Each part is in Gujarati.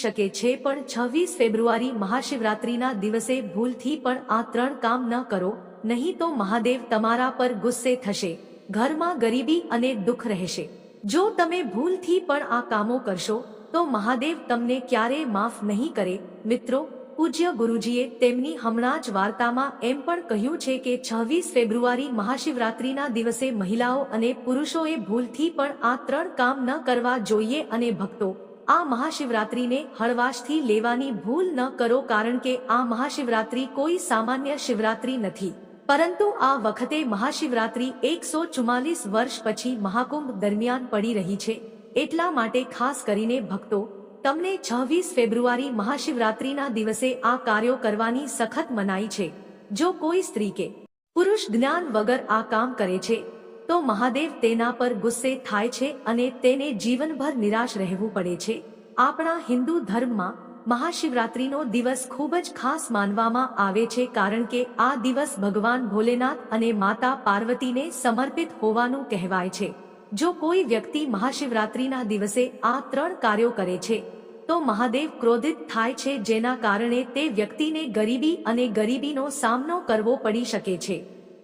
શકે છે, પણ છવ્વીસ ફેબ્રુઆરી મહાશિવરાત્રિના દિવસે ભૂલથી પણ આ ત્રણ કામ ન કરો, નહીં તો મહાદેવ તમારા પર ગુસ્સે થશે, ઘરમાં ગરીબી અને દુઃખ રહેશે. જો તમે ભૂલથી પણ આ કામો કરશો, તો મહાદેવ તમને ક્યારેય માફ નહીં કરે. મિત્રો, પૂજ્ય ગુરુજીએ તેમની હમણાં જ વાર્તામાં એમ પણ કહ્યું છે કે છવ્વીસ ફેબ્રુઆરી મહાશિવરાત્રિના દિવસે મહિલાઓ અને પુરુષોએ ભૂલથી પણ આ ત્રણ કામ ન કરવા જોઈએ અને ભક્તો આ મહાશિવરાત્રિને હળવાશથી લેવાની ભૂલ ન કરો કારણ કે આ મહાશિવરાત્રિ કોઈ સામાન્ય શિવરાત્રી નથી. પરંતુ આ વખતે મહાશિવરાત્રિ એકસો ચુમ્માલીસ વર્ષ પછી મહાકુંભ દરમિયાન પડી રહી છે. એટલા માટે ખાસ કરીને ભક્તો, તમને છવ્વીસ ફેબ્રુઆરી મહાશિવરાત્રિના દિવસે આ કાર્યો કરવાની સખત મનાઈ છે. જો કોઈ સ્ત્રી કે પુરુષ જ્ઞાન વગર આ કામ કરે છે તો મહાદેવ તેના પર ગુસ્સે થાય છે અને તેને જીવનભર નિરાશ રહેવું પડે છે. આપણા હિન્દુ ધર્મમાં મહાશિવરાત્રિનો દિવસ ખૂબ જ ખાસ માનવામાં આવે છે કારણ કે આ દિવસ ભગવાન ભોલેનાથ અને માતા પાર્વતીને સમર્પિત હોવાનું કહેવાય છે. જો કોઈ વ્યક્તિ મહાશિવરાત્રિના દિવસે આ ત્રણ કાર્યો કરે છે, તો મહાદેવ ક્રોધિત થાય છે જેના કારણે તે વ્યક્તિને ગરીબી અને ગરીબીનો સામનો કરવો પડી શકે છે.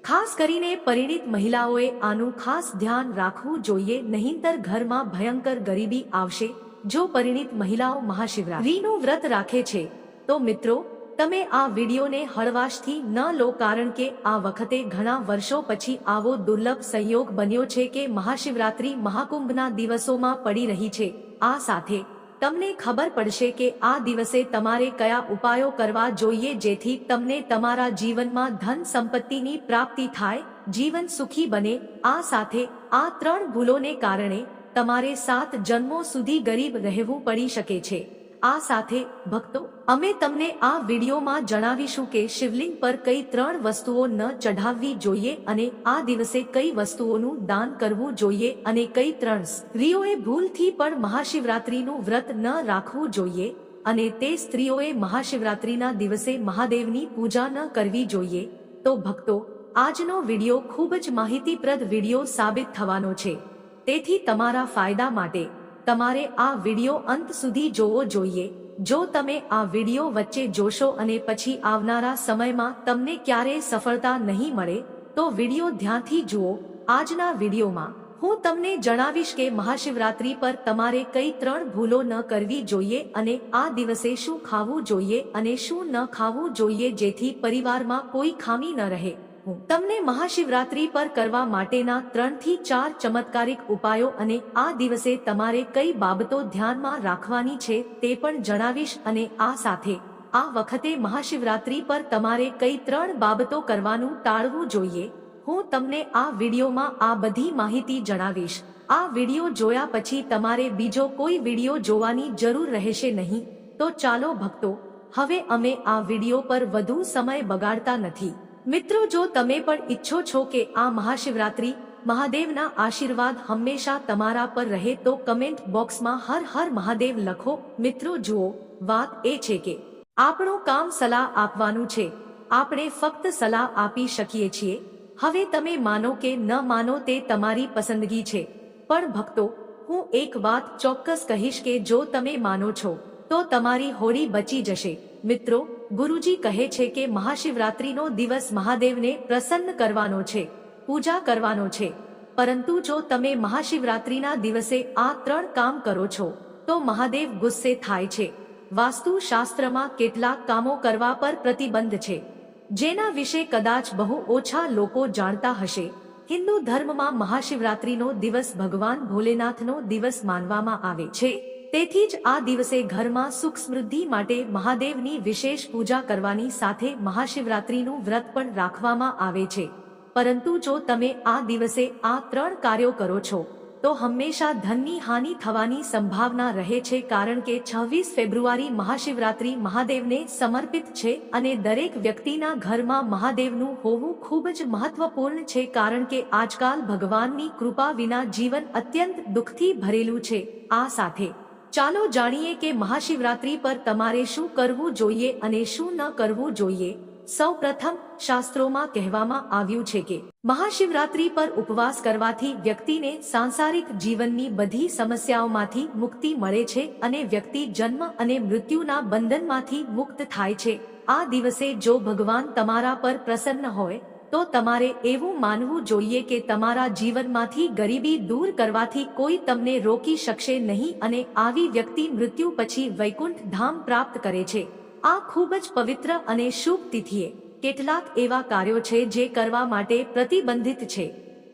ખાસ કરીને પરિણિત મહિલાઓએ આનું ખાસ ધ્યાન રાખવું જોઈએ, નહીંતર ઘરમાં ભયંકર ગરીબી આવશે. જો પરિણિત મહિલાઓ મહાશિવરાત્રીનું વ્રત રાખે છે, તો મિત્રો, તમે આ વિડીયોને હળવાશથી ન લો કારણ કે આ વખતે ઘણા વર્ષો પછી આવો દુર્લભ સંયોગ બન્યો છે કે મહાશિવરાત્રી મહાકુંભના દિવસોમાં પડી રહી છે. આ સાથે તમને ખબર પડશે કે આ દિવસે તમારે કયા ઉપાયો કરવા જોઈએ જેથી તમને તમારા જીવનમાં ધન સંપત્તિની પ્રાપ્તિ થાય, જીવન સુખી બને. આ સાથે, આ ત્રણ ભૂલોને કારણે તમારે સાત જન્મો સુધી ગરીબ રહેવું પડી શકે છે. આ સાથે, ભક્તો, અમે તમને આ વિડીયોમાં જણાવીશું કે શિવલિંગ પર કઈ ત્રણ વસ્તુઓ ન ચઢાવવી જોઈએ અને આ દિવસે કઈ વસ્તુઓનું દાન કરવું જોઈએ અને કઈ ત્રણ સ્ત્રીઓએ ભૂલથી પણ મહાશિવરાત્રીનું વ્રત ન રાખવું જોઈએ અને તે સ્ત્રીઓએ મહાશિવરાત્રીના દિવસે મહાદેવની પૂજા ન કરવી જોઈએ. તો ભક્તો, આજનો વીડિયો ખૂબ જ માહિતીપ્રદ વીડિયો સાબિત થવાનો છે. તેથી તમારા ફાયદા માટે તમારે આ વીડિયો અંત સુધી જોવો જોઈએ. જો તમે આ વીડિયો વચ્ચે જોશો અને પછી આવનારા સમયમાં તમને ક્યારેય સફળતા નહીં મળે, તો વીડિયો ધ્યાનથી જુઓ. આજના વિડીયોમાં હું તમને જણાવીશ કે મહાશિવરાત્રી પર તમારે કઈ ત્રણ ભૂલો ન કરવી જોઈએ અને આ દિવસે શું ખાવું જોઈએ અને શું ન ખાવું જોઈએ જેથી પરિવારમાં કોઈ ખામી ન રહે. તમને મહાશિવરાત્રી પર કરવા માટેના ત્રણથી ચાર ચમત્કારિક ઉપાયો અને આ દિવસે તમારે કઈ બાબતો ધ્યાનમાં રાખવાની છે તે પણ જણાવીશ અને આ સાથે, આ વખતે મહાશિવરાત્રી પર તમારે કઈ ત્રણ બાબતો કરવાનું ટાળવું જોઈએ? હું તમને આ વિડીયોમાં આ બધી માહિતી જણાવીશ. આ વીડિયો જોયા પછી તમારે બીજો કોઈ વીડિયો જોવાની જરૂર રહેશે નહીં. તો ચાલો ભક્તો, હવે અમે આ વીડિયો પર વધુ સમય બગાડતા નથી. મિત્રો, જો તમે પણ ઈચ્છો છો કે આ મહાશિવરાત્રી મહાદેવના આશીર્વાદ હંમેશા તમારા પર રહે, તો કમેન્ટ બોક્સમાં હર હર મહાદેવ લખો. મિત્રો, જુઓ, વાત એ છે કે આપણું કામ સલાહ આપવાનું છે. આપણે ફક્ત સલાહ આપી શકીએ છીએ. હવે તમે માનો કે ન માનો તે તમારી પસંદગી છે. પણ ભક્તો, હું એક વાત ચોક્કસ કહીશ કે જો તમે માનો છો, તો તમારી હોળી બચી જશે. મિત્રો ગુરુજી કહે છે કે મહાશિવરાત્રીનો દિવસ મહાદેવને પ્રસન્ન કરવાનો છે, પૂજા કરવાનો છે. પરંતુ જો તમે મહાશિવરાત્રીના દિવસે આ ત્રણ કામ કરો છો, તો મહાદેવ ગુસ્સે થાય છે. વાસ્તુશાસ્ત્રમાં કેટલાક કામો કરવા પર પ્રતિબંધ છે. જેના વિશે કદાચ બહુ ઓછા લોકો જાણતા હશે. હિન્દુ ધર્મમાં મહાશિવરાત્રીનો દિવસ ભગવાન ભોલેનાથનો દિવસ માનવામાં આવે છે. તેથી જ આ દિવસે ઘરમાં સુખ સમૃદ્ધિ માટે મહાદેવની વિશેષ પૂજા કરવાની સાથે મહાશિવરાત્રીનું વ્રત પણ રાખવામાં આવે છે. પરંતુ જો તમે આ દિવસે આ ત્રણ કાર્યો કરો છો, તો હંમેશા ધનની હાનિ થવાની સંભાવના રહે છે કારણ કે છવ્વીસ ફેબ્રુઆરી મહાશિવરાત્રી મહાદેવને સમર્પિત છે અને દરેક વ્યક્તિના ઘરમાં મહાદેવનું હોવું ખૂબ જ મહત્વપૂર્ણ છે કારણ કે આજકાલ ભગવાનની કૃપા વિના જીવન અત્યંત દુઃખથી ભરેલું છે. આ સાથે ચાલો જાણીએ કે મહાશિવરાત્રી પર તમારે શું કરવું જોઈએ અને શું ન કરવું જોઈએ. સૌ પ્રથમ, શાસ્ત્રોમાં કહેવામાં આવ્યું છે કે, મહાશિવરાત્રી પર ઉપવાસ કરવાથી વ્યક્તિને સાંસારિક જીવનની બધી સમસ્યાઓમાંથી મુક્તિ મળે છે અને વ્યક્તિ જન્મ અને મૃત્યુના બંધનમાંથી મુક્ત થાય છે. આ દિવસે જો ભગવાન તમારા પર પ્રસન્ન હોય તો તમારે એવું માનવું જોઈએ કે તમારા જીવનમાંથી ગરીબી દૂર કરવાથી કોઈ તમને રોકી શકશે નહીં અને આવી વ્યક્તિ મૃત્યુ પછી વૈકુંઠ ધામ પ્રાપ્ત કરે છે. આ ખૂબ જ પવિત્ર અને શુભ તિથિએ. કેટલાક એવા કાર્યો છે જે કરવા માટે પ્રતિબંધિત છે.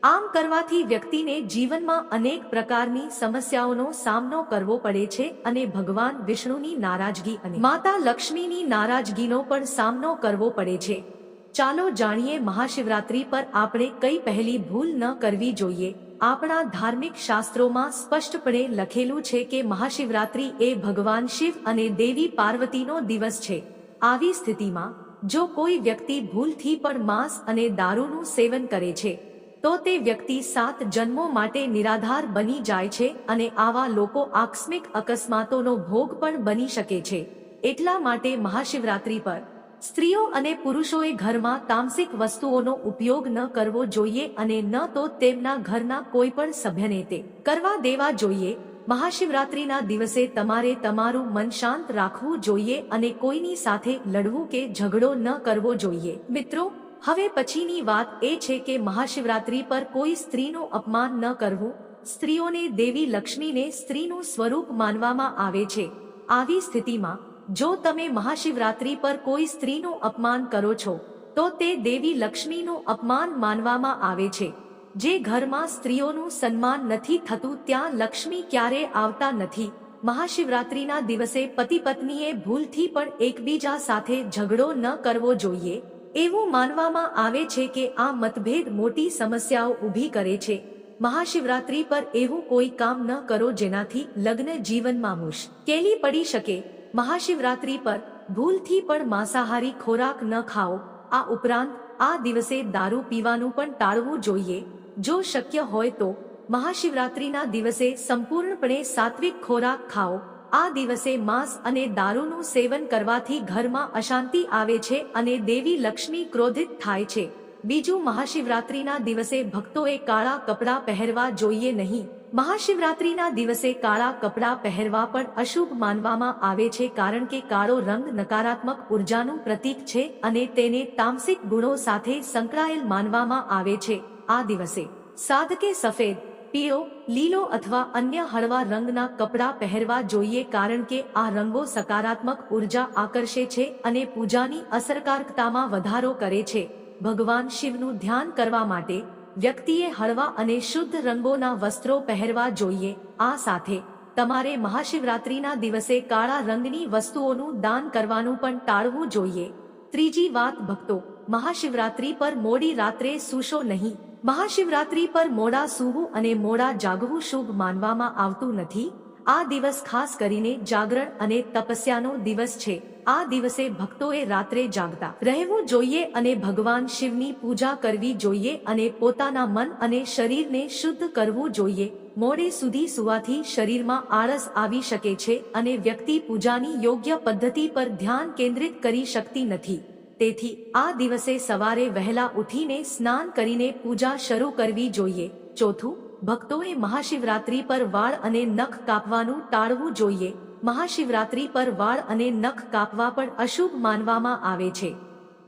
આમ કરવાથી વ્યક્તિને જીવનમાં અનેક પ્રકારની સમસ્યાઓનો સામનો કરવો પડે છે અને ભગવાન વિષ્ણુની નારાજગી અને માતા લક્ષ્મીની નારાજગીનો પણ સામનો કરવો પડે છે. ચાલો જાણીએ મહાશિવરાત્રી પર આપણે કઈ પહેલી ભૂલ ન કરવી જોઈએ. આપણા ધાર્મિક શાસ્ત્રોમાં સ્પષ્ટપણે લખેલું છે કે મહાશિવરાત્રી એ ભગવાન શિવ અને દેવી પાર્વતીનો દિવસ છે. આવી સ્થિતિમાં, જો કોઈ વ્યક્તિ ભૂલથી પણ માંસ અને દારૂનું સેવન કરે છે, તો તે વ્યક્તિ સાત જન્મો માટે નિરાધાર બની જાય છે અને આવા લોકો આકસ્મિક અકસ્માતોનો ભોગ પણ બની શકે છે. એટલા માટે મહાશિવરાત્રી પર સ્ત્રીઓ અને પુરુષોએ ઘરમાં તામસિક વસ્તુઓનો ઉપયોગ ન કરવો જોઈએ અને ન તો તેમના ઘરના કોઈ પણ સભ્યને તે કરવા દેવા જોઈએ. મહાશિવરાત્રિના દિવસે તમારે તમારું મન શાંત રાખવું જોઈએ અને કોઈની સાથે લડવું કે ઝઘડો ન કરવો જોઈએ. મિત્રો, હવે પછીની વાત એ છે કે મહાશિવરાત્રિ પર કોઈ સ્ત્રીનું અપમાન ન કરવું. સ્ત્રીઓને દેવી લક્ષ્મીને સ્ત્રીનું સ્વરૂપ માનવામાં આવે છે. આવી સ્થિતિમાં જો તમે મહાશિવરાત્રી પર કોઈ સ્ત્રીનું અપમાન કરો છો, તો તે દેવી લક્ષ્મીનું અપમાન માનવામાં આવે છે. જે ઘરમાં સ્ત્રીઓનું સન્માન નથી થતું, ત્યાં લક્ષ્મી ક્યારે આવતા નથી. મહાશિવરાત્રીના દિવસે પતિ પત્નીએ ભૂલથી પણ એકબીજા સાથે ઝઘડો ન કરવો જોઈએ. એવું માનવામાં આવે છે કે આ મતભેદ મોટી સમસ્યાઓ ઊભી કરે છે. મહાશિવરાત્રી પર એવું કોઈ કામ ન કરો જેનાથી લગ્ન જીવનમાં મુશ્કેલી પડી શકે. મહાશિવરાત્રી પર ભૂલથી પણ માંસાહારી ખોરાક ન ખાઓ. આ ઉપરાંત, આ દિવસે દારૂ પીવાનું પણ ટાળવું જોઈએ. જો શક્ય હોય તો મહાશિવરાત્રીના દિવસે સંપૂર્ણપણે સાત્વિક ખોરાક ખાઓ. આ દિવસે માંસ અને દારૂનું સેવન કરવાથી ઘરમાં અશાંતિ આવે છે અને દેવી લક્ષ્મી ક્રોધિત થાય છે. બીજું મહાશિવરાત્રીના દિવસે ભક્તોએ કાળા કપડાં પહેરવા જોઈએ નહીં. મહાશિવરાત્રીના દિવસે કાળા કપડાં પહેરવા પણ અશુભ માનવામાં આવે છે કારણ કે કાળો રંગ નકારાત્મક ઉર્જાનું પ્રતીક છે અને તેને તામસિક ગુણો સાથે સંકળાયેલ માનવામાં આવે છે. આ દિવસે સાધકે સફેદ, પીળો, લીલો અથવા અન્ય હળવા રંગના કપડાં પહેરવા જોઈએ કારણ કે આ રંગો સકારાત્મક ઊર્જા આકર્ષે છે અને પૂજાની અસરકારકતામાં વધારો કરે છે. ભગવાન શિવનું ધ્યાન કરવા માટે વ્યક્તિએ હળવા અને શુદ્ધ રંગોના વસ્ત્રો પહેરવા જોઈએ. આ સાથે, તમારે મહાશિવરાત્રીના દિવસે કાળા રંગની વસ્તુઓનું દાન કરવાનું પણ ટાળવું જોઈએ. ત્રીજી વાત, ભક્તો, મહાશિવરાત્રી પર મોડી રાત્રે સૂશો નહીં. મહાશિવરાત્રી પર મોડા સૂવું અને મોડા જાગવું શુભ માનવામાં આવતું નથી. આ દિવસ ખાસ કરીને જાગરણ અને તપસ્યાનો દિવસ છે. આ દિવસે ભક્તોએ રાત્રે જાગતા રહેવું જોઈએ અને ભગવાન શિવની પૂજા કરવી જોઈએ અને પોતાના મન અને શરીરને શુદ્ધ કરવું જોઈએ. મોડે સુધી સુવાથી શરીરમાં આળસ આવી શકે છે અને વ્યક્તિ પૂજાની યોગ્ય પદ્ધતિ પર ધ્યાન કેન્દ્રિત કરી શકતી નથી. તેથી આ દિવસે સવારે વહેલા ઉઠીને સ્નાન કરીને પૂજા શરૂ કરવી જોઈએ. ચોથું ભક્તોએ મહાશિવરાત્રી પર વાળ અને નખ કાપવાનું ટાળવું જોઈએ. મહાશિવરાત્રી પર વાળ અને નખ કાપવા પણ અશુભ માનવામાં આવે છે.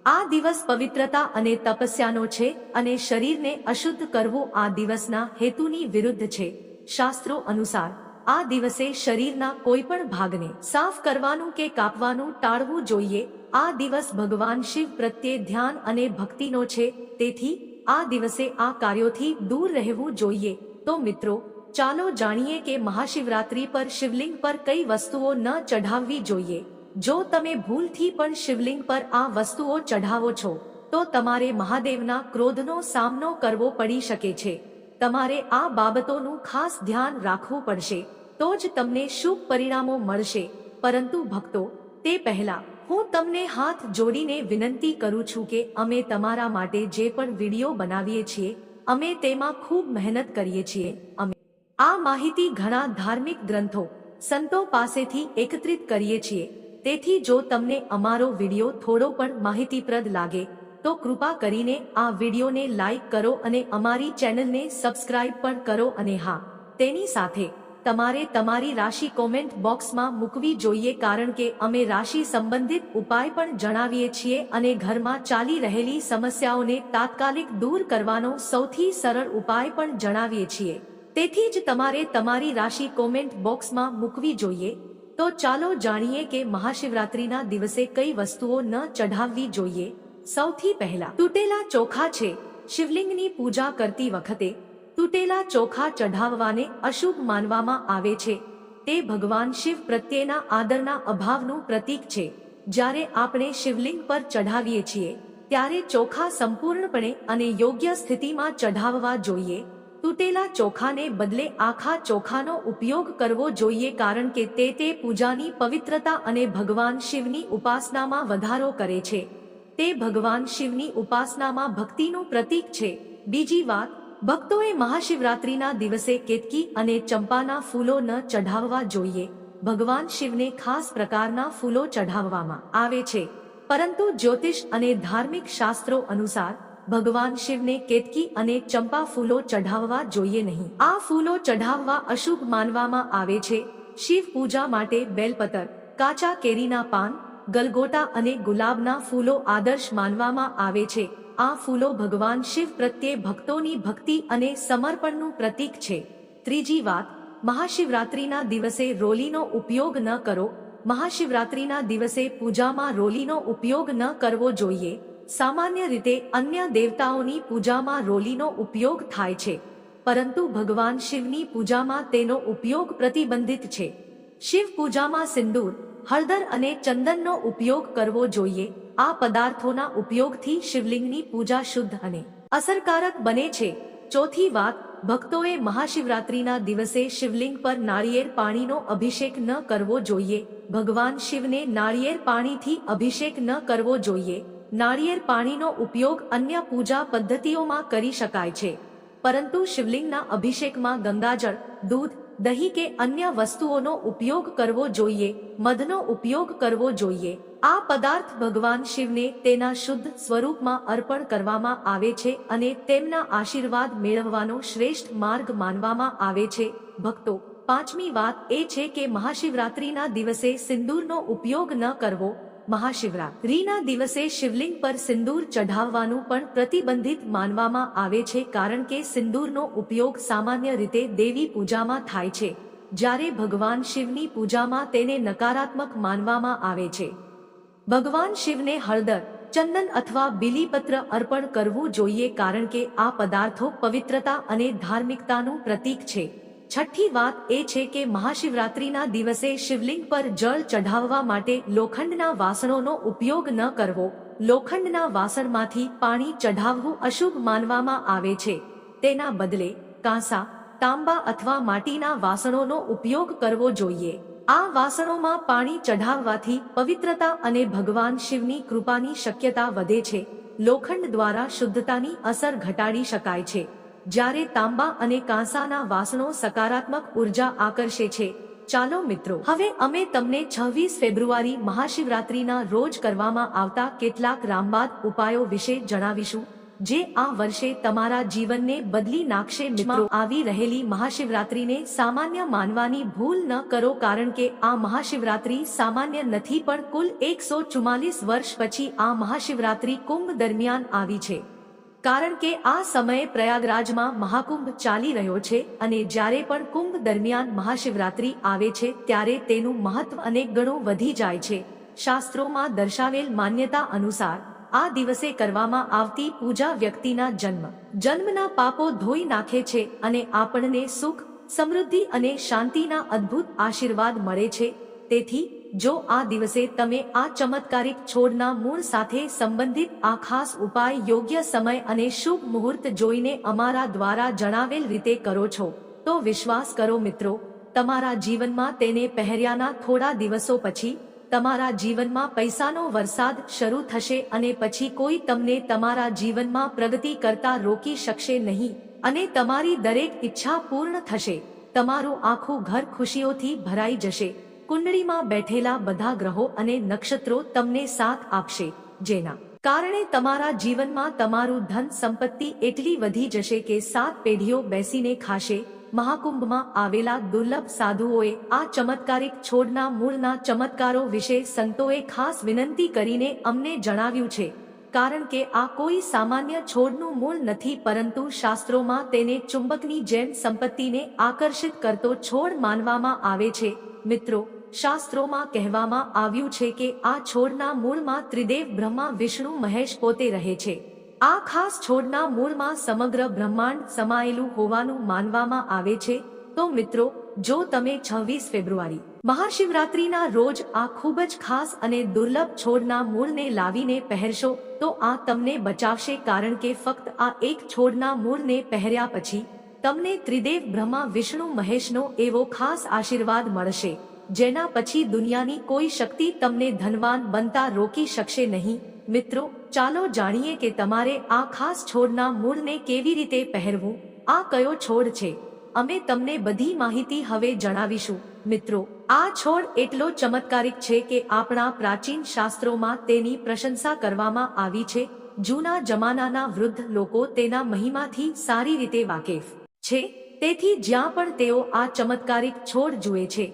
આ દિવસ પવિત્રતા અને તપસ્યાનો છે અને શરીરને અશુદ્ધ કરવું આ દિવસના હેતુની વિરુદ્ધ છે. શાસ્ત્રો અનુસાર, આ દિવસે શરીરના કોઈ પણ ભાગને સાફ કરવાનું કે કાપવાનું ટાળવું જોઈએ. આ દિવસ ભગવાન શિવ પ્રત્યે ધ્યાન અને ભક્તિનો છે. તેથી આ દિવસે આ કાર્યોથી દૂર રહેવું જોઈએ. તો મિત્રો, ચાલો જાણીએ કે મહાશિવરાત્રી પર શિવલિંગ પર કઈ વસ્તુઓ ન ચઢાવવી જોઈએ. જો તમે ભૂલથી પણ શિવલિંગ પર આ વસ્તુઓ ચઢાવો છો, તો તમારે મહાદેવના ક્રોધનો સામનો કરવો પડી શકે છે. તમારે આ બાબતોનું ખાસ ધ્યાન રાખવું પડશે. તો જ તમને શુભ પરિણામો મળશે. પરંતુ ભક્તો, તે પહેલા હું તમને હાથ જોડીને વિનંતી કરું છું કે અમે તમારા માટે જે પણ વીડિયો બનાવીએ છીએ, અમે તેમાં ખૂબ મહેનત કરીએ છીએ. અમે આ માહિતી ઘણા ધાર્મિક ગ્રંથો, સંતો પાસેથી એકત્રિત કરીએ છીએ. તેથી જો તમને અમારો વીડિયો થોડો પણ માહિતીપ્રદ લાગે, તો કૃપા કરીને આ વિડીયોને લાઈક કરો અને અમારી ચેનલને સબસ્ક્રાઇબ પણ કરો અને હા, તેની સાથે તમારે તમારી રાશિ કોમેન્ટ બોક્સમાં મૂકવી જોઈએ કારણ કે અમે રાશિ સંબંધિત ઉપાય પણ જણાવીએ છીએ અને ઘરમાં ચાલી રહેલી સમસ્યાઓને તાત્કાલિક દૂર કરવાનો સૌથી સરળ ઉપાય પણ જણાવીએ છીએ. તેથી જ તમારે તમારી રાશિ કોમેન્ટ બોક્સમાં મૂકવી જોઈએ. તો ચાલો જાણીએ કે મહાશિવરાત્રિના દિવસે કઈ વસ્તુઓ ન ચઢાવવી જોઈએ. સૌથી પહેલા તૂટેલા ચોખા છે. શિવલિંગની પૂજા કરતી વખતે તૂટેલા ચોખા ચઢાવવાને અશુભ માનવામાં આવે છે. તે ભગવાન શિવ પ્રત્યેના આદરના અભાવનું પ્રતીક છે. જ્યારે આપણે શિવલિંગ પર ચઢાવીએ છીએ, ત્યારે ચોખા સંપૂર્ણપણે અને યોગ્ય સ્થિતિમાં ચઢાવવા જોઈએ. તૂટેલા ચોખાને બદલે આખા ચોખાનો ઉપયોગ કરવો જોઈએ કારણ કે તે તે પૂજાની પવિત્રતા અને ભગવાન શિવની ઉપાસનામાં વધારો કરે છે. તે ભગવાન શિવની ઉપાસનામાં ભક્તિનું પ્રતીક છે. બીજી વાત ભક્તોએ મહાશિવરાત્રિના દિવસે કેતકી અને ચંપાના ફૂલો ન ચઢાવવા જોઈએ. ભગવાન શિવને ખાસ પ્રકારના ફૂલો ચઢાવવામાં આવે છે. પરંતુ જ્યોતિષ અને ધાર્મિક શાસ્ત્રો અનુસાર, ભગવાન શિવને કેતકી અને ચંપા ફૂલો ચઢાવવા જોઈએ નહીં. આ ફૂલો ચઢાવવા અશુભ માનવામાં આવે છે. શિવ પૂજા માટે બેલપતર, કાચા કેરીના પાન, ગલગોટા અને ગુલાબના ફૂલો આદર્શ માનવામાં આવે છે. આ ફૂલો ભગવાન શિવ પ્રત્યે ભક્તોની ભક્તિ અને સમર્પણનું પ્રતીક છે. ત્રીજી વાત, મહાશિવરાત્રિના દિવસે રોલીનો ઉપયોગ ન કરો. મહાશિવરાત્રિના દિવસે પૂજામાં રોલીનો ઉપયોગ ન કરવો જોઈએ. સામાન્ય રીતે અન્ય દેવતાઓની પૂજામાં રોલીનો ઉપયોગ થાય છે. પરંતુ ભગવાન શિવની પૂજામાં તેનો ઉપયોગ પ્રતિબંધિત છે. શિવ પૂજામાં સિંદૂર હળદર અને ચંદનનો ઉપયોગ કરવો જોઈએ. આ પદાર્થોના ઉપયોગથી શિવલિંગની પૂજા શુદ્ધ અને અસરકારક બને છે. ચોથી વાત, ભક્તોએ મહાશિવરાત્રિના દિવસે શિવલિંગ પર નાળિયેર પાણીનો અભિષેક ન કરવો જોઈએ. ભગવાન શિવને નાળિયેર પાણીથી અભિષેક ન કરવો જોઈએ. નાળિયેર પાણીનો ઉપયોગ અન્ય પૂજા પદ્ધતિઓમાં કરી શકાય છે. પરંતુ શિવલિંગના અભિષેકમાં ગંગાજળ, દૂધ દહીં કે અન્ય વસ્તુઓનો ઉપયોગ કરવો જોઈએ, મધનો ઉપયોગ કરવો જોઈએ. આ પદાર્થ ભગવાન શિવને તેના શુદ્ધ સ્વરૂપમાં અર્પણ કરવામાં આવે છે અને તેમના આશીર્વાદ મેળવવાનો શ્રેષ્ઠ માર્ગ માનવામાં આવે છે. ભક્તો, પાંચમી વાત એ છે કે મહાશિવરાત્રિના દિવસે સિંદૂરનો ઉપયોગ ન કરવો. મહાશિવરાત્રિના દિવસે શિવલિંગ પર સિંદૂર ચઢાવવાનું પણ પ્રતિબંધિત માનવામાં આવે છે કારણ કે સિંદૂરનો ઉપયોગ સામાન્ય રીતે દેવી પૂજામાં થાય છે, જ્યારે ભગવાન શિવની પૂજામાં તેને નકારાત્મક માનવામાં આવે છે. ભગવાન શિવને હળદર, ચંદન અથવા બિલીપત્ર અર્પણ કરવું જોઈએ કારણ કે આ પદાર્થો પવિત્રતા અને ધાર્મિકતાનું પ્રતીક છે. છઠ્ઠી વાત એ છે કે મહાશિવરાત્રિના દિવસે શિવલિંગ પર જળ ચઢાવવા માટે લોખંડના વાસણોનો ઉપયોગ ન કરવો. લોખંડના વાસણમાંથી પાણી ચઢાવવું અશુભ માનવામાં આવે છે. તેના બદલે કાંસા, તાંબા અથવા માટીના વાસણોનો ઉપયોગ કરવો જોઈએ. આ વાસણોમાં પાણી ચઢાવવાથી પવિત્રતા અને ભગવાન શિવની કૃપાની શક્યતા વધે છે. લોખંડ દ્વારા શુદ્ધતાની અસર ઘટાડી શકાય છે. જ્યારે તાંબા અને કાંસાના વાસણો સકારાત્મક ઊર્જા આકર્ષે છે. ચાલો મિત્રો, હવે અમે તમને છવ્વીસ ફેબ્રુઆરી મહાશિવરાત્રિના રોજ કરવામાં આવતા કેટલાક રામબાદ ઉપાયો વિશે જણાવીશું, જે આ વર્ષે તમારા જીવનને બદલી નાખશે. મિત્રો, આવી રહેલી મહાશિવરાત્રિને સામાન્ય માનવાની ભૂલ ન કરો, કારણ કે આ મહાશિવરાત્રિ સામાન્ય નથી, પણ કુલ એકસો વર્ષ પછી આ મહાશિવરાત્રિ કુંભ દરમિયાન આવી છે. કારણ કે આ સમયે પ્રયાગરાજમાં મહાકુંભ ચાલી રહ્યો છે અને જ્યારે પણ કુંભ દરમિયાન મહાશિવરાત્રિ આવે છે ત્યારે તેનું મહત્વ અનેક ગણું વધી જાય છે. શાસ્ત્રોમાં દર્શાવેલ માન્યતા અનુસાર, આ દિવસે કરવામાં આવતી પૂજા વ્યક્તિના જન્મ. જન્મના પાપો ધોઈ નાખે છે અને આપણને સુખ, સમૃદ્ધિ અને શાંતિના અદ્ભુત આશીર્વાદ મળે છે. તેથી જો આ દિવસે તમે આ ચમત્કારિક છોડના મૂળ સાથે સંબંધિત આ ખાસ ઉપાય યોગ્ય સમય અને શુભ મુહૂર્ત જોઈને અમારા દ્વારા જણાવેલ રીતે કરો છો, તો વિશ્વાસ કરો મિત્રો, તમારા જીવનમાં તેને પહેર્યાના થોડા દિવસો પછી, તમારા જીવનમાં પૈસાનો વરસાદ શરૂ થશે અને પછી કોઈ તમને તમારા જીવનમાં પ્રગતિ કરતા રોકી શકશે નહીં અને તમારી દરેક ઈચ્છા પૂર્ણ થશે, તમારું આખું ઘર ખુશીઓથી ભરાઈ જશે. કુંડળીમાં બેઠેલા બધા ગ્રહો અને નક્ષત્રો તમને સાથ આપશે, જેના કારણે તમારા જીવનમાં તમારું ધન સંપત્તિ એટલી વધી જશે કે સાત પેઢીઓ બેસીને ખાશે. મહાકુંભમાં આવેલા દુર્લભ સાધુઓએ આ ચમત્કારિક છોડના મૂળના ચમત્કારો વિશે સંતોએ ખાસ વિનંતી કરીને અમને જણાવ્યું છે. કારણ કે આ કોઈ સામાન્ય છોડનું મૂળ નથી, પરંતુ શાસ્ત્રોમાં તેને ચુંબકની જેમ સંપત્તિને આકર્ષિત કરતો છોડ માનવામાં આવે છે. મિત્રો શાસ્ત્રોમાં કહેવામાં આવ્યું છે કે આ છોડના મૂળમાં ત્રિદેવ બ્રહ્મા, વિષ્ણુ, મહેશ પોતે રહે છે. આ ખાસ છોડના મૂળમાં સમગ્ર બ્રહ્માંડ સમાયેલું હોવાનું માનવામાં આવે છે. તો મિત્રો, જો તમે છવ્વીસ ફેબ્રુઆરી, મહાશિવરાત્રિના રોજ આ ખૂબ જ ખાસ અને દુર્લભ છોડના મૂળને લાવીને પહેરશો, તો આ તમને બચાવશે કારણ કે ફક્ત આ એક છોડના મૂળને પહેર્યા પછી, તમને ત્રિદેવ બ્રહ્મા, વિષ્ણુ, મહેશનો એવો ખાસ આશીર્વાદ મળશે. જેના પછી દુનિયાની કોઈ શક્તિ તમને ધનવાન બનતા રોકી શકશે નહીં. મિત્રો, ચાલો જાણીએ કે તમારે આ ખાસ છોડના મૂળને કેવી રીતે પહેરવું? આ કયો છોડ છે? અમે તમને બધી માહિતી હવે જણાવીશું. મિત્રો, આ છોડ એટલો ચમત્કારિક છે કે આપણા પ્રાચીન શાસ્ત્રોમાં તેની પ્રશંસા કરવામાં આવી છે. જૂના જમાનાના વૃદ્ધ લોકો તેના મહિમાથી સારી રીતે વાકેફ છે. તેથી જ્યાં પણ તેઓ આ ચમત્કારિક છોડ જુએ છે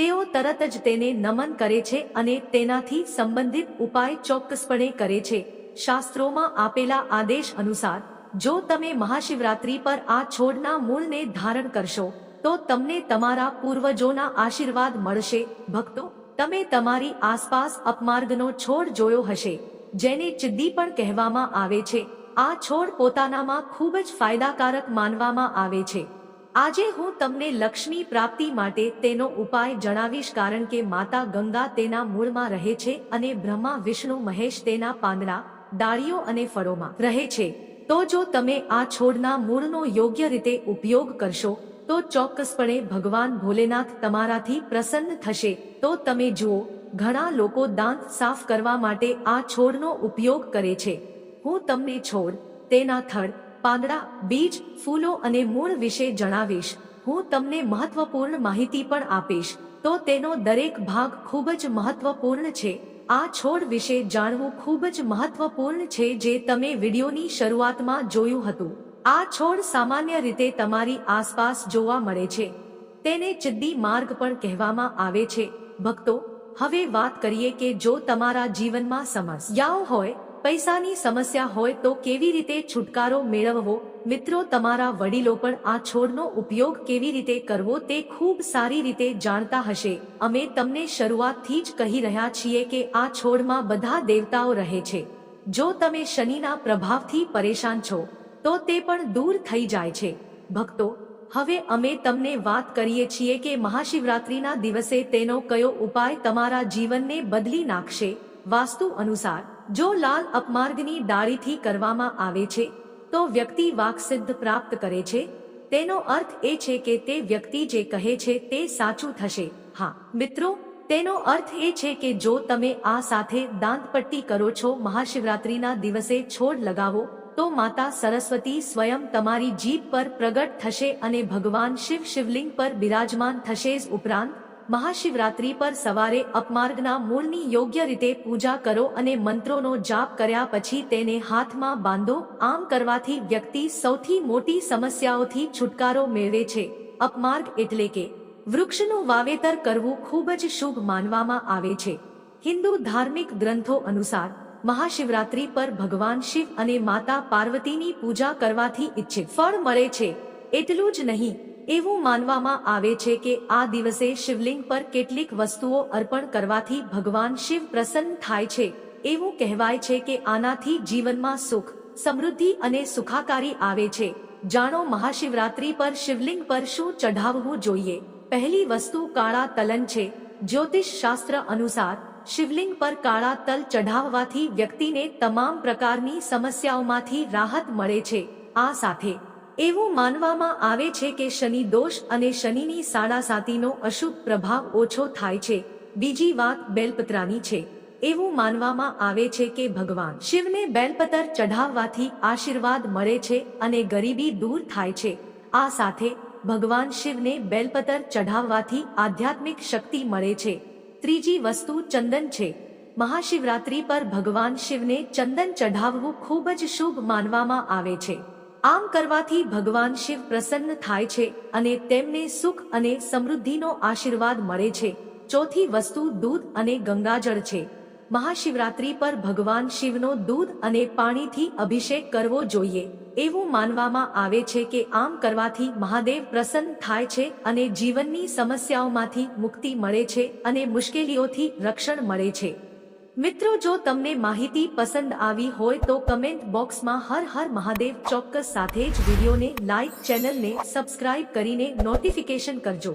તેઓ તરત જ તેને નમન કરે છે અને તેનાથી સંબંધિત ઉપાય ચોક્કસપણે કરે છે. શાસ્ત્રોમાં આપેલા આદેશ અનુસાર, જો તમે મહાશિવરાત્રી પર આ છોડના મૂળને ધારણ કરશો, તો તમને તમારા પૂર્વજોના આશીર્વાદ મળશે. ભક્તો, તમે તમારી આસપાસ અપમાર્ગનો છોડ જોયો હશે, જેને ચિદ્દી પણ કહેવામાં આવે છે. આ છોડ પોતાનામાં ખૂબ જ ફાયદાકારક માનવામાં આવે છે. આજે હું તમને લક્ષ્મી પ્રાપ્તિ માટે તેનો ઉપાય જણાવીશ કારણ કે માતા ગંગા તેના મૂળમાં રહે છે અને બ્રહ્મા, વિષ્ણુ, મહેશ તેના પાંદડા, ડાળીઓ અને ફળોમાં રહે છે. તો જો તમે આ છોડના મૂળનો યોગ્ય રીતે ઉપયોગ કરશો, તો ચોક્કસપણે ભગવાન ભોલેનાથ તમારાથી પ્રસન્ન થશે. તો તમે જુઓ, ઘણા લોકો દાંત સાફ કરવા માટે આ છોડનો ઉપયોગ કરે છે. હું તમને છોડ, તેના થડ પાંદડા, બીજ, ફૂલો અને મૂળ વિશે જણાવીશ. હું તમને મહત્વપૂર્ણ માહિતી પણ આપીશ. તો તેનો દરેક ભાગ ખૂબ જ મહત્વપૂર્ણ છે. આ છોડ વિશે જાણવું ખૂબ જ મહત્વપૂર્ણ છે જે તમે વિડીયોની શરૂઆતમાં જોયું હતું. આ છોડ સામાન્ય રીતે તમારી આસપાસ જોવા મળે છે. તેને ચિદ્દી માર્ગ પણ કહેવામાં આવે છે. ભક્તો, હવે વાત કરીએ કે જો તમારા જીવનમાં સમસ્યાઓ હોય પૈસાની સમસ્યા હોય તો કેવી રીતે છુટકારો મેળવવો? મિત્રો, તમારા વડીલો પણ આ છોડનો ઉપયોગ કેવી રીતે કરવો તે ખૂબ સારી રીતે જાણતા હશે. અમે તમને શરૂઆતથી જ કહી રહ્યા છીએ કે આ છોડમાં બધા દેવતાઓ રહે છે. જો તમે શનિના પ્રભાવથી પરેશાન છો, તો તે પણ દૂર થઈ જાય છે. ભક્તો, હવે અમે તમને વાત કરીએ છીએ કે મહાશિવરાત્રિના દિવસે તેનો કયો ઉપાય તમારા જીવનને બદલી નાખશે? વાસ્તુ અનુસાર જો લાલ અપમાર્ગની ડાળીથી કરવામાં આવે છે, તો વ્યક્તિ વાકસિદ્ધ પ્રાપ્ત કરે છે. તેનો અર્થ એ છે કે તે વ્યક્તિ જે કહે છે તે સાચું થશે. હા, મિત્રો, તેનો અર્થ એ છે કે જો તમે આ સાથે દાંતપટ્ટી કરો છો, મહાશિવરાત્રિના દિવસે છોડ લગાવો, તો માતા સરસ્વતી સ્વયં તમારી જીભ પર પ્રગટ થશે અને ભગવાન શિવ શિવલિંગ પર બિરાજમાન થશે જ ઉપરાંત મહાશિવરાત્રી પર સવારે અપમાર્ગના મૂળની યોગ્ય રીતે પૂજા કરો અને મંત્રોનો જાપ કર્યા પછી તેને હાથમાં બાંધો. આમ કરવાથી વ્યક્તિ સૌથી મોટી સમસ્યાઓથી છુટકારો મેળવે છે. અપમાર્ગ એટલે કે વૃક્ષનું વાવેતર કરવું ખૂબ જ શુભ માનવામાં આવે છે. હિન્દુ ધાર્મિક ગ્રંથો અનુસાર મહાશિવરાત્રી પર ભગવાન શિવ અને માતા પાર્વતીની પૂજા કરવાથી ઈચ્છિત ફળ મળે છે. એટલું જ નહીં એવું માનવામાં આવે છે કે આ દિવસે શિવલિંગ પર કેટલીક વસ્તુઓ અર્પણ કરવાથી ભગવાન શિવ પ્રસન્ન થાય છે. એવું કહેવાય છે કે આનાથી જીવનમાં સુખ, સમૃદ્ધિ અને સુખાકારી આવે છે. જાણો મહાશિવરાત્રી પર શિવલિંગ પર શું ચઢાવવું જોઈએ? પહેલી વસ્તુ કાળા તલન છે. જ્યોતિષ શાસ્ત્ર અનુસાર, શિવલિંગ પર કાળા તલ ચઢાવવાથી વ્યક્તિને તમામ પ્રકારની સમસ્યાઓમાંથી રાહત મળે છે. આ સાથે એવું માનવામાં આવે છે કે શનિ દોષ અને શનિની સાડાસાતીનો અશુભ પ્રભાવ ઓછો થાય છે. બીજી વાત બેલપત્રાની છે. એવું માનવામાં આવે છે કે ભગવાન શિવને બેલપતર ચઢાવવાથી આશીર્વાદ મળે છે અને ગરીબી દૂર થાય છે. આ સાથે ભગવાન શિવને બેલપતર ચઢાવવાથી આધ્યાત્મિક શક્તિ મળે છે. ત્રીજી વસ્તુ ચંદન છે. મહાશિવરાત્રી પર ભગવાન શિવને ચંદન ચઢાવવું ખૂબ જ શુભ માનવામાં આવે છે. આમ કરવાથી ભગવાન શિવ પ્રસન્ન થાય છે અને તેમને સુખ અને સમૃદ્ધિનો આશીર્વાદ મળે છે. ચોથી વસ્તુ દૂધ અને ગંગાજળ છે. મહાશિવરાત્રી પર ભગવાન શિવનો દૂધ અને પાણીથી અભિષેક કરવો જોઈએ. એવું માનવામાં આવે છે કે આમ કરવાથી મહાદેવ પ્રસન્ન થાય છે અને જીવનની સમસ્યાઓમાંથી મુક્તિ મળે છે અને મુશ્કેલીઓથી રક્ષણ મળે છે. મિત્રો, જો તમને માહિતી પસંદ આવી હોય તો કમેન્ટ બોક્સમાં હર હર મહાદેવ ચોક્કસ સાથે જ વિડીયોને લાઇક ચેનલને સબસ્ક્રાઇબ કરીને નોટિફિકેશન કરજો.